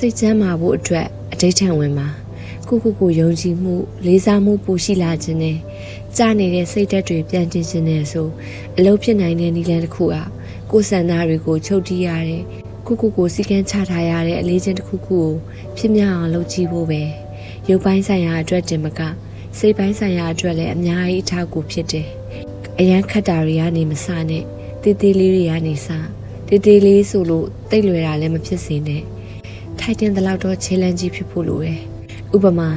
စိတ်ချမ်းသာဖို့အတွက်အဋိဋ္ဌံဝင်ပါကိုကိုကိုယုံကြည်မှုလေးစားမှုပိုရှိလာခြင်းနဲ့ကြာနေတဲ့စိတ်ဓာတ်တွေပြန်တင်ခြင်းနဲ့ဆိုအလုပ်ဖြစ်နိုင်တဲ့နည်းလမ်းတစ်ခုอ่ะကိုယ်ဆန္ဒတွေကိုချုပ်တီးရတဲ့ကိုကိုကိုစီကန်းချထားရတဲ့အလေးချင်းတစ်ခုခုကိုဖြစ်မြောက်အောင်လုပ်ကြည့်ဖို့ပဲရုပ်ပိုင်းဆိုင်ရာအတွက်တင်မကစိတ်ပိုင်းဆိုင်ရာအတွက်လည်းအများကြီးအထောက်အကူဖြစ်တယ်အရန်ခတ်တာတွေကနေမစနဲ့တေးသေးလေးတွေကနေစတေးသေးလေးဆိုလို့တိတ်လွယ်တာလည်းမဖြစ်စေနဲ့ ထိုက်တင်တဲ့လောက်တော့ခြေလန်းကြီးဖြစ်ဖို့လိုတယ်။ဥပမာ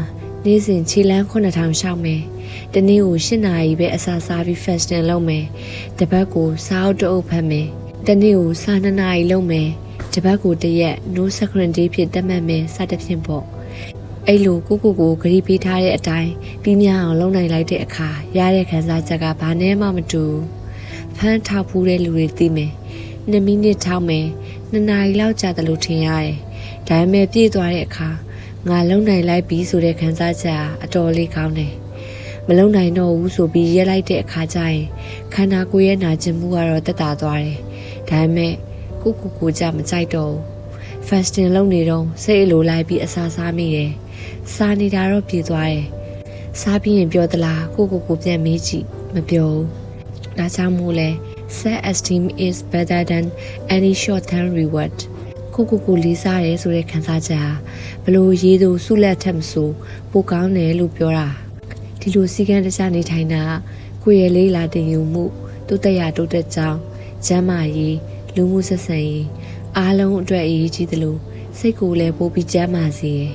နေ့စဉ်ခြေလန်း9000ရှောက်မယ်။တနေ့ကို8နာရီပဲအစာစားပြီး fasting လုပ်မယ်။တစ်ပတ်ကိုစားအုပ်တအုပ်ဖတ်မယ်။တနေ့ကိုစား2နာရီလုပ်မယ်။တစ်ပတ်ကိုတစ်ရက် no screen day ဖြစ်သတ်မှတ်မယ်စသဖြင့်ပေါ့။အဲ့လိုကိုကိုကိုဂရီပေးထားတဲ့အတိုင်းပြီးမြအောင်လုပ်နိုင်လိုက်တဲ့အခါရတဲ့ခံစားချက်ကဘာနဲ့မှမတူဘူး။ဖမ်းထောက်ဖူးတဲ့လူတွေသိမယ်။2မိနစ်ထောက်မယ်။2နာရီလောက်ကြာတယ်လို့ထင်ရတယ်။ ဒါပေမဲ့ပြည့်သွားတဲ့အခါငါလုံနိုင်လိုက်ပြီဆိုတဲ့ခံစားချက်ဟာအတော်လေးကောင်းတယ်။မလုံနိုင်တော့ဘူးဆိုပြီးရက်လိုက်တဲ့အခါကျရင်ခန္ဓာကိုယ်ရဲ့နာကျင်မှုကတော့တက်တာသွားတယ်။ဒါပေမဲ့ကိုကိုကိုကြမကြိုက်တော့ဘူး။ fasting လုပ်နေတော့စိတ်အလိုလိုက်ပြီးအစာစားမိတယ်။စားနေတာတော့ပြေသွားတယ်။စားပြီးရင်ပြောသလားကိုကိုကိုပြန်မေးကြည့်မပြောဘူး။ဒါကြောင့်မို့လဲ self esteem is better than any short term reward ကိုကိုကိုလေးစားတယ်ဆိုတဲ့ခံစားချက်ဟာဘလို့ရေးသူဆုလက်ထက်မဆိုပိုကောင်းတယ်လို့ပြောတာဒီလိုစီကံတခြားနေထိုင်တာကိုယ့်ရဲ့လေးလာတင်ယူမှုတိုးတက်ရတိုးတက်ကြောင်းကျမ်းမာရေးလူမှုဆက်ဆံရေးအားလုံးအတွက်အရေးကြီးသလိုစိတ်ကိုယ်လည်းပိုပြီးကျန်းမာစေရယ်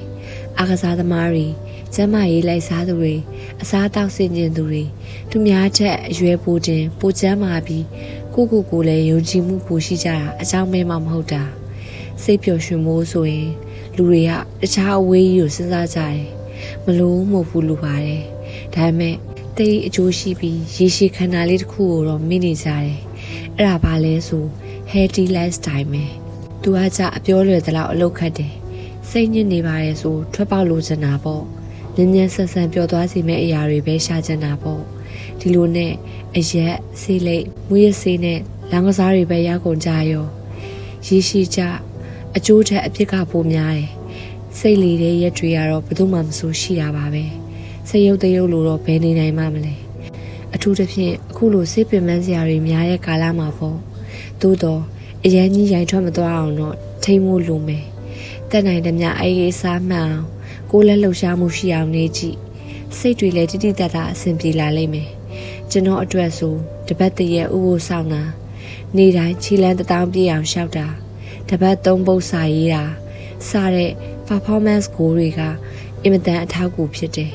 အားကစားသမားတွေကျမ်းမာရေးလိုက်စားသူတွေအစားအသောက်ဆင်ကျင်သူတွေသူများချက်အရွယ်ပိုတင်ပိုကျန်းမာပြီးကိုကိုကိုလည်းယုံကြည်မှုပိုရှိကြတာအကြောင်းမဲမှမဟုတ်တာ စိတ်ပျော်ရွှင်မိုးဆိုရင်လူတွေကတခြားအဝေးကြီးကိုစဉ်းစားကြတယ်မလို့မဟုတ်ဘူးလူပါတယ်ဒါပေမဲ့တိတ်အကျိုးရှိပြီးရေရှည်ခန္ဓာလေးတစ်ခုကိုတော့မိနေကြတယ်အဲ့ဒါဘာလဲဆို healthy lifestyle ပဲသူကကြအပြောလွယ်သလောက်အလုပ်ခတ်တယ်စိတ်ညစ်နေပါတယ်ဆိုထွက်ပေါက်လိုချင်တာပေါ့ညဉ့်ညဉ့်ဆန်ဆန်ပျော်သွားစေမယ့်အရာတွေပဲရှာချင်တာပေါ့ဒီလိုနဲ့အရက်ဆေးလိပ်မွေးရဆေးနဲ့လောင်ကစားတွေပဲရောက်ကုန်ကြရောရေရှိကြ အကျိုးထက်အဖြစ်ကပိုများတယ်။စိတ်လေတဲ့ရက်တွေကတော့ဘယ်သူမှမဆိုရှိတာပါပဲ။စိတ်ရုပ်တရုပ်လို့တော့ဘယ်နေနိုင်မှမလဲ။အထူးသဖြင့်အခုလိုစိတ်ပင်ပန်းစရာတွေများတဲ့ကာလမှာပေါ့။သို့တော့အရန်ကြီးရိုင်ထွက်မသွားအောင်တော့ထိမ့်မို့လိုမယ်။တက်နိုင်တဲ့မြအေးအေးစားမှန်အောင်ကိုယ်လက်လှုပ်ရှားမှုရှိအောင်နေကြည့်။စိတ်တွေလည်းတိတိတတ်တာအဆင်ပြေလာလိမ့်မယ်။ကျွန်တော်အတွက်ဆိုတပတ်တည်းရဲ့ဥပုသ်ဆောင်တာနေတိုင်းခြေလန်းတစ်တောင်းပြည့်အောင်ရှောက်တာ တပတ်သုံးပုတ်စာရေးတာစတဲ့ performance goal တွေကအင်မတန်အထောက်အကူဖြစ်တယ်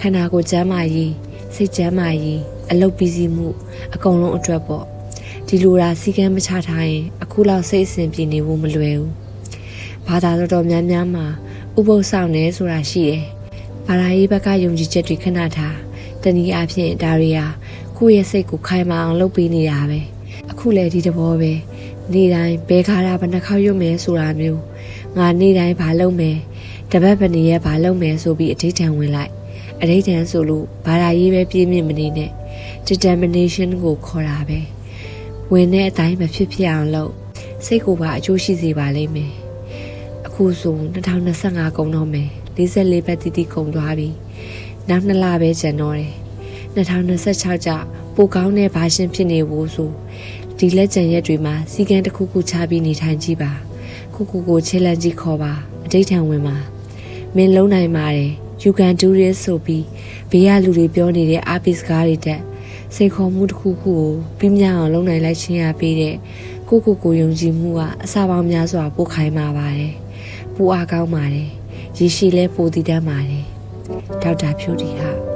ခန္ဓာကိုယ်ကျန်းမာရေးစိတ်ကျန်းမာရေးအလုပ်ပြီးစီးမှုအကုန်လုံးအတွက်ပေါ့ဒီလိုရာစီကံမချထားရင်အခုလောက်စိတ်အစဉ်ပြေနေဖို့မလွယ်ဘူးဘာသာတော်တော်များများမှာဥပုသ်ဆောင်နေဆိုတာရှိတယ်ဘာသာရေးဘက်ကယုံကြည်ချက်တွေခဏထားတနည်းအားဖြင့်ဒါတွေဟာကိုယ့်ရဲ့စိတ်ကိုခိုင်မာအောင်လုပ်ပေးနေတာပဲအခုလည်းဒီတဘောပဲ နေ့တိုင်းဘဲခါတာဘယ်နှခေါက်ရွတ်မယ်ဆိုတာမျိုးငါနေ့တိုင်းဘာလုပ်မယ်တပတ်ဘယ်နေ့ရက်ဘာလုပ်မယ်ဆိုပြီးအဋိဌံဝင်လိုက်အဋိဌံဆိုလို့ဘာသာရေးပဲပြည့်မြင့်မနေနဲ့ determination ကိုခေါ်တာပဲဝင်တဲ့အတိုင်းမဖြစ်ဖြစ်အောင်လုပ်စိတ်ကိုပါအကျိုးရှိစေပါလိမ့်မယ်အခုဆို2025ကုန်တော့မယ်44ပတ်တိတိကုန်သွားပြီနောက်2လပဲကျန်တော့တယ်2026ကျပိုကောင်းတဲ့ဘာရှင်ဖြစ်နေဖို့ဆို ဒီလက်ကျန်ရက်တွေမှာစီကံတစ်ခုခုချပြီးနေထိုင်ကြည့်ပါခုခုကိုချေလန်ကြီးခေါ်ပါအတိတ်ထံဝင်ပါမင်းလုံးနိုင်ပါတယ် you can do this ဆိုပြီးဘေးကလူတွေပြောနေတဲ့အာပစ်စကားတွေတက်စိတ်ခေါ်မှုတစ်ခုခုကိုပြီးမြအောင်လုံးနိုင်လိုက်ခြင်းရပေးတဲ့ကိုကိုကိုယုံကြည်မှုကအစာပေါင်းများစွာပို့ခိုင်းมาပါတယ်ပိုအားကောင်းပါတယ်ရေရှည်လဲပိုတည်တတ်ပါတယ်ဒေါက်တာဖြိုးတီဟာ